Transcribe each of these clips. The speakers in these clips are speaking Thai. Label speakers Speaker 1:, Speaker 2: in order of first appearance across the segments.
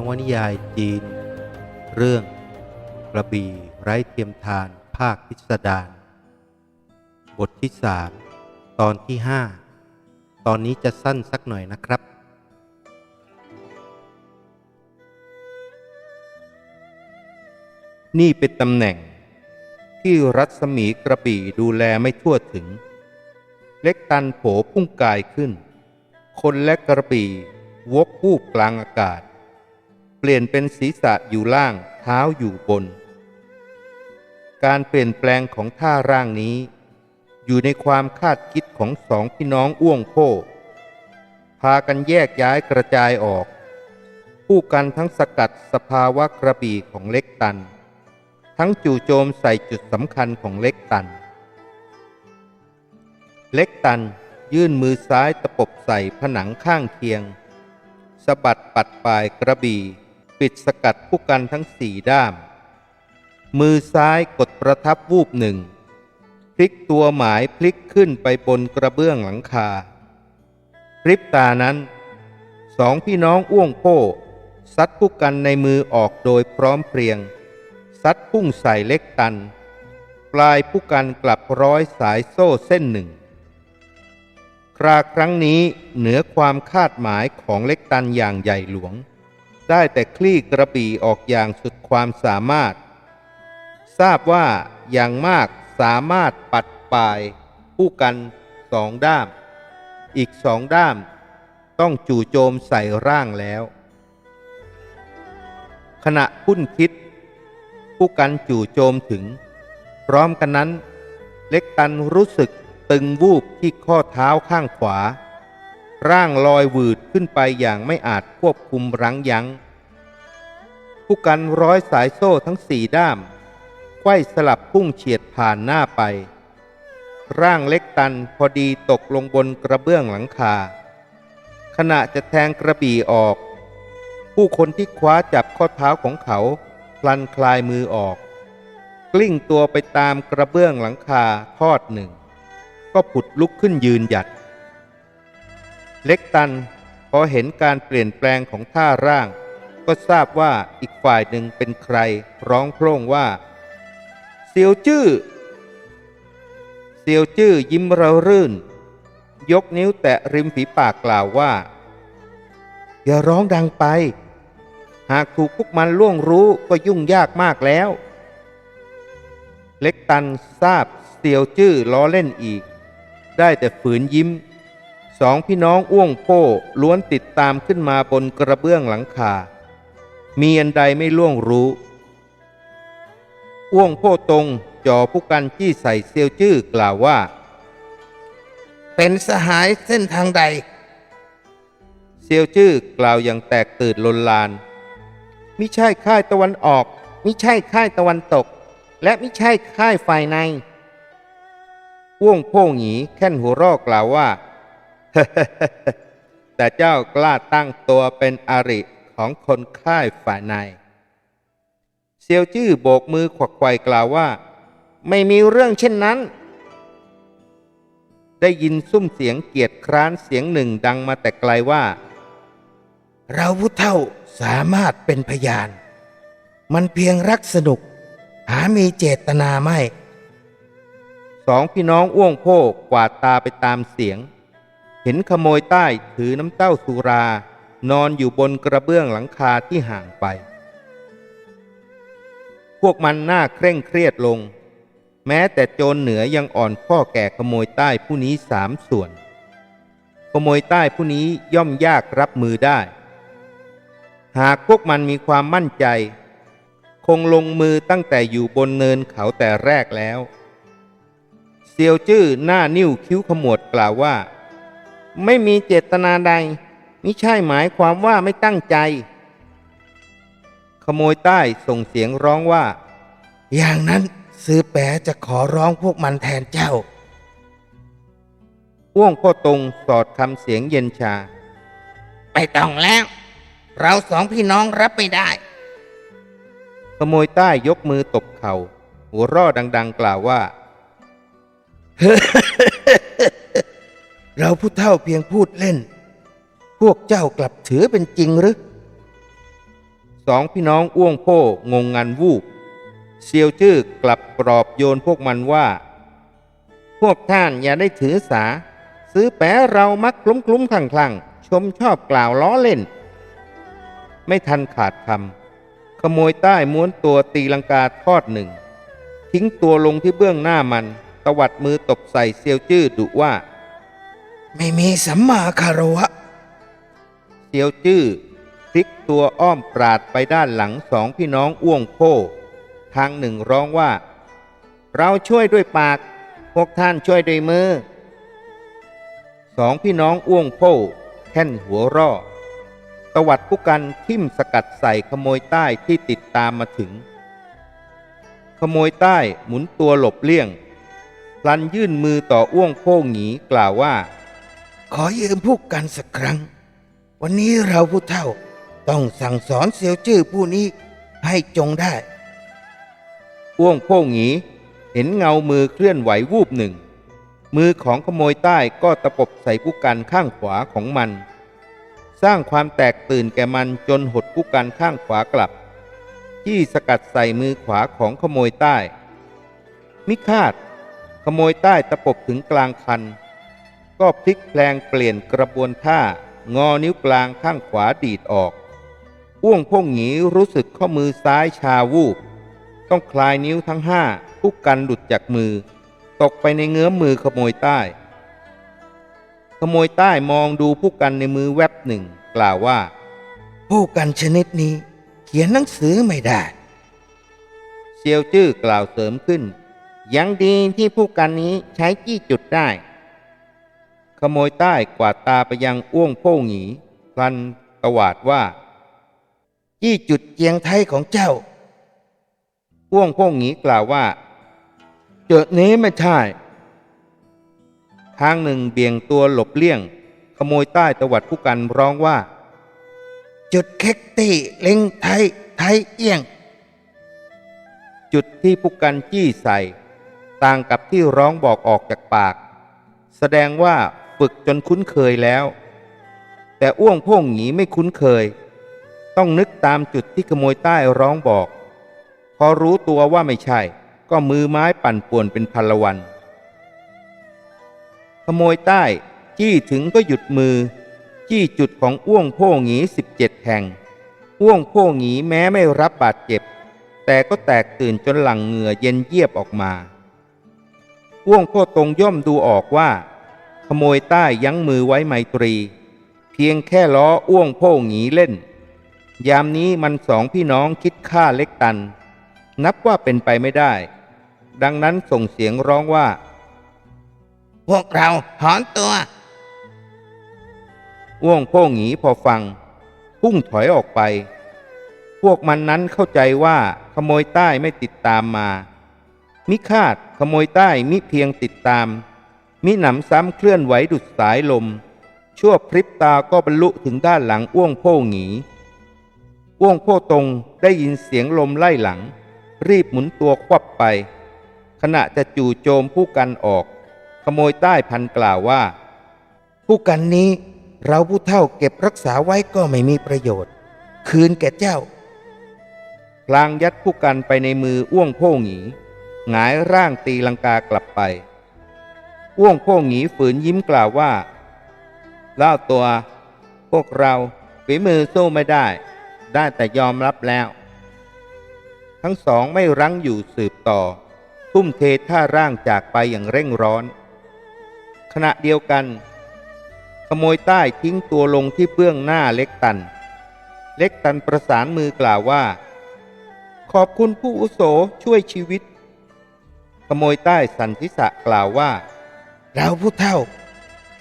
Speaker 1: นวนิยายจีน เรื่องกระบี่ไร้เทียมทานภาคพิสดารบทที่สามตอนที่ห้าตอนนี้จะสั้นสักหน่อยนะครับ นี่เป็นตำแหน่งที่รัศมีกระบี่ดูแลไม่ทั่วถึง เล็กตันโผพุ่งกายขึ้น คนและกระบี่วกวูบกลางอากาศ เปลี่ยนเป็นศีรษะอยู่ล่างเท้าอยู่บน การเปลี่ยนแปลงของท่าร่างนี้ อยู่ในความคาดคิดของสองพี่น้องอ้วงโพพากันแยกย้ายกระจายออก ผู้กันทั้งสกัดสภาวะกระบี่ของเล็กตัน ทั้งจู่โจมใส่จุดสำคัญของเล็กตัน เล็กตันยื่นมือซ้ายตะปบใส่ผนังข้างเคียงสะบัดปัดปลายกระบี่ ปิดสกัดผู้กันทั้งสี่ด้าม มือซ้ายกดประทับวูบหนึ่ง พลิกตัวหมายพลิกขึ้นไปบนกระเบื้องหลังคาพริบตานั้น สองพี่น้องอ้วงโป้ซัดผู้กันในมือออกโดยพร้อมเพรียง ซัดพุ่งใส่เล็กตัน ปลายผู้กันกลับร้อยสายโซ่เส้นหนึ่ง คราครั้งนี้เหนือความคาดหมายของเล็กตันอย่างใหญ่หลวง ได้แต่คลี่กระบี่ออกอย่างสุดความสามารถ ทราบว่าอย่างมากสามารถปัดปลายผู้กันสองด้าม อีกสองด้ามต้องจู่โจมใส่ร่างแล้ว ขณะพุ่นคิด ผู้กันจู่โจมถึง พร้อมกันนั้น เล็กตันรู้สึกตึงวูบที่ข้อเท้าข้างขวา ร่างลอยหวืดขึ้นไปอย่างไม่อาจควบคุมรั้งยัง้ง ผู้กันร้อยสายโซ่ทั้งสี่ด้ามไขว้สลับพุ่งเฉียดผ่านหน้าไป ร่างเล็กตันพอดีตกลงบนกระเบื้องหลังคา ขณะจะแทงกระบี่ออก ผู้คนที่คว้าจับข้อเท้าของเขา พลันคลายมือออก กลิ้งตัวไปตามกระเบื้องหลังคาทอดหนึ่ง ก็ผุดลุกขึ้นยืนหยัด เล็กตันพอเห็นการเปลี่ยนแปลงของท่าร่าง ก็ทราบว่าอีกฝ่ายหนึ่งเป็นใคร ร้องโพร่งว่า เสียวจื้อเสียวจื้อยิ้มเรารื่น ยกนิ้วแตะริมฝีปากกล่าวว่า อย่าร้องดังไป หากถูกพวกมันล่วงรู้ก็ยุ่งยากมากแล้ว เล็กตันทราบเสียวจื้อล้อเล่นอีก ได้แต่ฝืนยิ้ม สองพี่น้องอ้วงโป้ล้วนติดตามขึ้นมาบนกระเบื้องหลังคา มีอันใดไม่ล่วงรู้ อ้วงโป้ตรงจ่อผู้กันจี้ใส่เซียวจื้อกล่าวว่า
Speaker 2: เป็นสหายเส้นทางใด
Speaker 1: เซียวจื้อกล่าวอย่างแตกตื่นลนลาน มิใช่ค่ายตะวันออก มิใช่ค่ายตะวันตก และมิใช่ค่ายฝ่ายในอ้วงโพ่งหงีแค่นหัวเรอกกล่าวว่า แต่เจ้ากล้าตั้งตัวเป็นอริของคนค่ายฝ่ายใน เซียวจื้อโบกมือขวักไขว่กล่าวว่า
Speaker 2: ไม่มีเรื่องเช่นนั้น
Speaker 1: ได้ยินซุ้มเสียงเกียดคร้านเสียงหนึ่งดังมาแต่ไกลว่า
Speaker 2: เราผู้เท่าสามารถเป็นพยาน มันเพียงรักสนุก หามีเจตนาไม่
Speaker 1: สองพี่น้องอ้วงโพ่กวาดตาไปตามเสียง เห็นขโมยใต้ถือน้ำเต้าสุรา นอนอยู่บนกระเบื้องหลังคาที่ห่างไป พวกมันหน้าเคร่งเครียดลง แม้แต่โจรเหนือยังอ่อนข้อแก่ขโมยใต้ผู้นี้สามส่วน ขโมยใต้ผู้นี้ย่อมยากรับมือได้ หากพวกมันมีความมั่นใจ คงลงมือตั้งแต่อยู่บนเนินเขาแต่แรกแล้ว เซียวจื้อหน้านิ้วคิ้วขมวดกล่าวว่า
Speaker 2: ไม่มีเจตนาใด มิใช่หมายความว่าไม่ตั้งใจ
Speaker 1: ขโมยใต้ส่งเสียงร้องว่า
Speaker 2: อย่างนั้นซื้อแปะจะขอร้องพวกมันแทนเจ้า
Speaker 1: อ้วงพ่อตรงสอดคำเสียงเย็นชา
Speaker 2: ไม่ต้องแล้ว เราสองพี่น้องรับไม่ได้
Speaker 1: ขโมยใต้ยกมือตบเขา่าหัวเร่อดัง ๆ กล่าวว่า
Speaker 2: เราผู้เท่าเพียงพูดเล่น พวกเจ้ากลับถือเป็นจริงหรือ
Speaker 1: สองพี่น้องอ้วงโพ่งงงันวูบเซียวจื้อกลับปลอบโยนพวกมันว่า พวกท่านอย่าได้ถือสา ซื้อแปะเรามักคลุ้มคลุ้มคลั่งคลั่งชมชอบกล่าวล้อเล่น ไม่ทันขาดคำขโมยใต้ม้วนตัวตีลังกาทอดหนึ่ง ทิ้งตัวลงที่เบื้องหน้ามัน ตวัดมือตบใส่เซียวจื้อดุว่า
Speaker 2: ไม่มีสัมมาคารวะ
Speaker 1: เซียวจื้อพลิกตัวอ้อมปราดไปด้านหลังสองพี่น้องอ้วงโพทางหนึ่งร้องว่า เราช่วยด้วยปาก พวกท่านช่วยด้วยมือสองพี่น้องอ้วงโพแค่นหัวร่อตวัดผู้กันทิ่มสกัดใส่ขโมยใต้ที่ติดตามมาถึง ขโมยใต้หมุนตัวหลบเลี่ยงพลันยื่นมือต่ออ้วงโพ่หงีกล่าวว่า
Speaker 2: ขอยืมพวกกันสักครั้ง วันนี้เราผู้เฒ่าต้องสั่งสอนเสียวจื้อผู้นี้ให้จงได้
Speaker 1: อ้วงโพ่งหงีเห็นเงามือเคลื่อนไหววูบหนึ่ง มือของขโมยใต้ก็ตะปบใส่ผู้กันข้างขวาของมัน สร้างความแตกตื่นแก่มันจนหดผู้กันข้างขวากลับที่สกัดใส่มือขวาของขโมยใต้ มิคาด ขโมยใต้ตะปบถึงกลางคัน ก็พลิกแปลงเปลี่ยนกระบวนท่างอนิ้วกลางข้างขวาดีดออก อ้วงพ่งหงีรู้สึกข้อมือซ้ายชาวูบ ต้องคลายนิ้วทั้งห้าผู้กันหลุดจากมือ ตกไปในเงื้อมมือขโมยใต้ ขโมยใต้มองดูผู้กันในมือแวบหนึ่ง กล่าวว่า
Speaker 2: ผู้กันชนิดนี้ เขียนหนังสือไม่ได้
Speaker 1: เซียวจื้อกล่าวเสริมขึ้น ยังดีที่ผู้กันนี้ใช้จี้จุดได้ ขโมยใต้กวาดตาไปยังอ้วงโพ่งหงีพลันตวาดว่า
Speaker 2: ยี่จุดเจียงไทยของเจ้า
Speaker 1: อ้วงโพ่งหงีกล่าวว่า
Speaker 2: เจอนี้ไม่ใช่
Speaker 1: ทางหนึ่งเบี่ยงตัวหลบเลี่ยง ขโมยใต้ตวัดผู้กันร้องว่า
Speaker 2: จุดเค็กตี้เล็งไทยไทยเอียง
Speaker 1: จุดที่ผู้กันจี้ใส่ ต่างกับที่ร้องบอกออกจากปาก แสดงว่า ฝึกจนคุ้นเคยแล้ว แต่อ้วงพ่งหงีไม่คุ้นเคย ต้องนึกตามจุดที่ขโมยใต้ร้องบอก พอรู้ตัวว่าไม่ใช่ ก็มือไม้ปั่นป่วนเป็นพันละวัน ขโมยใต้จี้ถึงก็หยุดมือ จี้จุดของอ้วงโพ่งหงีสิบเจ็ดแห่ง อ้วงโพ่งหงีแม้ไม่รับบาดเจ็บ แต่ก็แตกตื่นจนหลังเหงื่อเย็นเยียบออกมาอ้วงพ่ตรงย่อมดูออกว่า โมยใต้ยั้งมือไว้ไมตรี เพียงแค่ล้ออ้วงโพ่หงีเล่น ยามนี้มันสองพี่น้องคิดฆ่าเล็กตัน นับว่าเป็นไปไม่ได้ ดังนั้นส่งเสียงร้องว่า
Speaker 2: พวกเราถอนตัว
Speaker 1: อ้วงโพ่งหงีพอฟัง พุ่งถอยออกไป พวกมันนั้นเข้าใจว่าขโมยใต้ไม่ติดตามมา มิคาดขโมยใต้มิเพียงติดตาม มิหนำซ้ำเคลื่อนไหวดุดสายลม ชั่วพริบตาก็บรรลุถึงด้านหลังอ้วงโพ่งหงีอ้วงโพ่ตรงได้ยินเสียงลมไล่หลัง รีบหมุนตัวควับไป ขณะจะจู่โจมผู้กันออก ขโมยใต้พันกล่าวว่า
Speaker 2: ผู้กันนี้เราผู้เฒ่าเก็บรักษาไว้ก็ไม่มีประโยชน์ คืนแก่เจ้า
Speaker 1: พลางยัดผู้กันไปในมืออ้วงโพ่งหงีหงายร่างตีลังกากลับไป อ้วงโพ่งหงีฝืนยิ้มกล่าวว่าเล่าตัว พวกเราฝีมือสู้ไม่ได้ ได้แต่ยอมรับแล้ว ทั้งสองไม่รั้งอยู่สืบต่อ ทุ่มเทท่าร่างจากไปอย่างเร่งร้อน ขณะเดียวกัน ขโมยใต้ทิ้งตัวลงที่เบื้องหน้าเล็กตัน เล็กตันประสานมือกล่าวว่า ขอบคุณผู้อุโสช่วยชีวิต ขโมยใต้สันทิษะกล่าวว่า
Speaker 2: เราผู้เฒ่า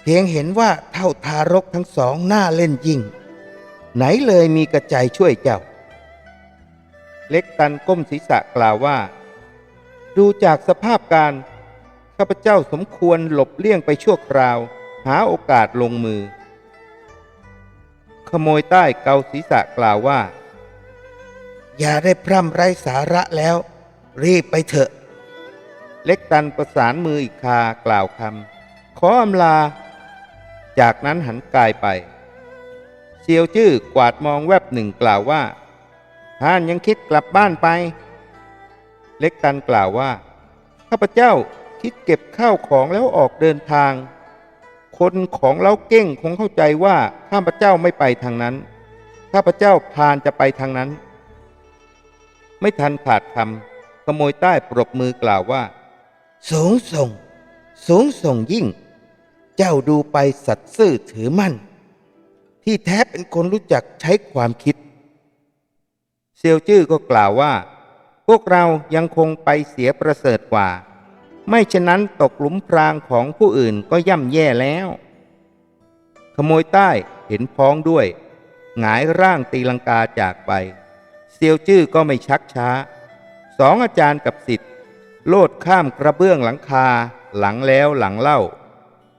Speaker 2: เพียงเห็นว่าเท่าทารกทั้งสองหน้าเล่นยิ่ง ไหนเลยมีกระใจช่วยเจ้า
Speaker 1: เล็กตันก้มศีรษะกล่าวว่า ดูจากสภาพการข้าพเจ้าสมควรหลบเลี่ยงไปชั่วคราว หาโอกาสลงมือ ขโมยใต้เกาศีรษะกล่าวว่า
Speaker 2: อย่าได้พร่ำไร้สาระแล้ว รีบไปเถอะ
Speaker 1: เล็กตันประสานมืออีกคากล่าวคำขออำลา จากนั้นหันกายไปเซียวจื้อกวาดมองแวบหนึ่งกล่าวว่าท่านยังคิดกลับบ้านไป เล็กตันกล่าวว่าข้าพเจ้าคิดเก็บข้าวของแล้วออกเดินทาง คนของเล้าเก้งคงเข้าใจว่าข้าพเจ้าไม่ไปทางนั้น ข้าพเจ้าพานจะไปทางนั้น ไม่ทันขาดคำขโมยใต้ปรบมือกล่าวว่า
Speaker 2: สูงส่ง สูงส่งยิ่ง เจ้าดูไปสัตย์ซื่อถือมั่น ที่แท้เป็นคนรู้จักใช้ความคิด
Speaker 1: เซียวจื้อก็กล่าวว่า พวกเรายังคงไปเสียประเสริฐกว่า ไม่ฉะนั้นตกหลุมพรางของผู้อื่นก็ย่ำแย่แล้ว ขโมยใต้เห็นพ้องด้วย หงายร่างตีลังกาจากไป เซียวจื้อก็ไม่ชักช้า สองอาจารย์กับสิทธิ์ โลดข้ามกระเบื้องหลังคาหลังแล้วหลังเล่า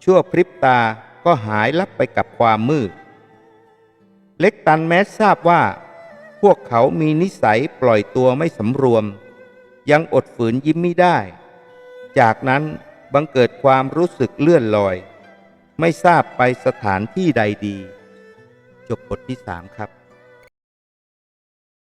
Speaker 1: ชั่วพริบตาก็หายลับไปกับความมืด เล็กตันแม้ทราบว่า พวกเขามีนิสัยปล่อยตัวไม่สำรวม ยังอดฝืนยิ้มไม่ได้ จากนั้นบังเกิดความรู้สึกเลื่อนลอย ไม่ทราบไปสถานที่ใดดี จบบทที่สามครับ